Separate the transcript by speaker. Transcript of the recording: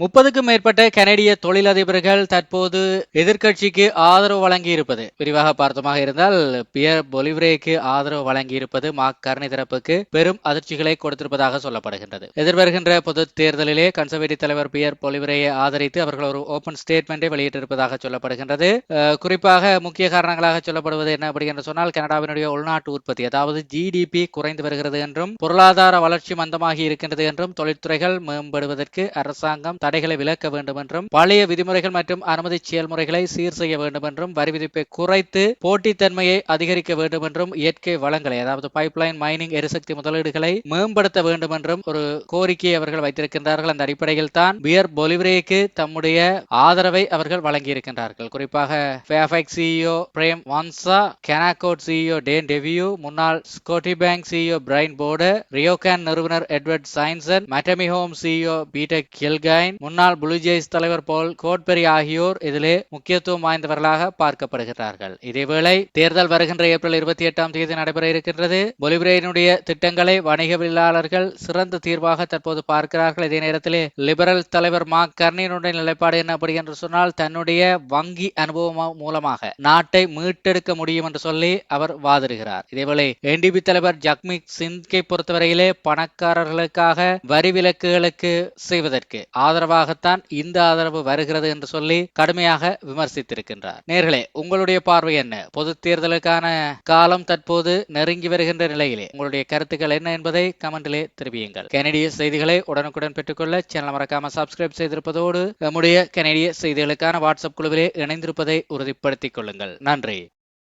Speaker 1: முப்பதுக்கும் மேற்பட்ட கனடிய தொழிலதிபர்கள் தற்போது எதிர்க்கட்சிக்கு ஆதரவு வழங்கி இருப்பது விரிவாக பார்த்தமாக இருந்தால் பியர் பொலிவ்ரேக்கு ஆதரவு வழங்கி இருப்பது மாக் கர்னி தரப்புக்கு பெரும் அதிர்ச்சிகளை கொடுத்திருப்பதாக சொல்லப்படுகின்றது. எதிர்வருகின்ற பொது தேர்தலிலே கன்சர்வேட்டிவ் தலைவர் பியர் பொலிவ்ரேயை ஆதரித்து அவர்கள் ஒரு ஓபன் ஸ்டேட்மெண்டை வெளியிட்டிருப்பதாக சொல்லப்படுகின்றது. குறிப்பாக முக்கிய காரணங்களாக சொல்லப்படுவது என்ன அப்படி என்று சொன்னால் கனடாவினுடைய உள்நாட்டு உற்பத்தி அதாவது ஜிடிபி குறைந்து வருகிறது என்றும் பொருளாதார வளர்ச்சி மந்தமாகி இருக்கின்றது என்றும் தொழில்துறைகள் மேம்படுவதற்கு அரசாங்கம் தடைகளை விலக்க வேண்டும் என்றும் பழைய விதிமுறைகள் மற்றும் அனுமதி செயல்முறைகளை சீர் செய்ய வேண்டும் என்றும் வரி விதிப்பை குறைத்து போட்டித்தன்மையை அதிகரிக்க வேண்டும் என்றும் இயற்கை வளங்களை அதாவது பைப்லைன் மைனிங் எரிசக்தி முதலீடுகளை மேம்படுத்த வேண்டும் என்றும் ஒரு கோரிக்கையை அவர்கள் வைத்திருக்கின்றார்கள். அந்த அடிப்படையில் தான் பியர் பொலிவரேக்கு தம்முடைய ஆதரவை அவர்கள் வழங்கியிருக்கின்றார்கள். குறிப்பாக Fairfax CEO Prem Watsa Canaccord CEO Dan Daviau முன்னாள் Scotia bank CEO Brian Porter RioCan நிறுவனர் Edward Sonshine Mattamy Home CEO Peter Gilgan முன்னாள் புளுஜேஸ் தலைவர் போல் கோட்பெரி ஆகியோர் இதிலே முக்கியத்துவம் வாய்ந்தவர்களாக பார்க்கப்படுகிறார்கள். இதேவேளை தேர்தல் வருகின்ற ஏப்ரல் இருபத்தி எட்டாம் தேதி நடைபெற இருக்கின்றது. பொலிபிரேனுடைய திட்டங்களை வணிகவியலாளர்கள் சிறந்த தீர்வாக தற்போது பார்க்கிறார்கள். இதே நேரத்திலே லிபரல் தலைவர் மார்க் கர்னினுடைய நிலைப்பாடு என்ன அப்படி என்று சொன்னால் தன்னுடைய வங்கி அனுபவம் மூலமாக நாட்டை மீட்டெடுக்க முடியும் என்று சொல்லி அவர் வாதிடுகிறார். இதேவேளை என்டிபி தலைவர் ஜக்மிக் சிந்த்கை பொறுத்தவரையிலே பணக்காரர்களுக்காக வரி விலக்குகளுக்கு செய்வதற்கு ஆதரவாகத்தான் இந்த ஆதரவு வருகிறது என்று சொல்லி கடுமையாக விமர்சித்திருக்கின்றார். நேர்களே உங்களுடைய பார்வை என்ன? பொது தேர்தலுக்கான காலம் தற்போது நெருங்கி வருகின்ற நிலையிலே. உங்களுடைய கருத்துக்கள் என்ன என்பதை கமெண்டிலே தெரிவியுங்கள். கனடிய செய்திகளை உடனுக்குடன் பெற்றுக்கொள்ள சேனல் மறக்காம சப்ஸ்கிரைப் செய்திருப்பதோடு நம்முடைய கனடிய செய்திகளுக்கான வாட்ஸ்அப் குழுவிலே இணைந்திருப்பதை உறுதிப்படுத்திக் கொள்ளுங்கள். நன்றி.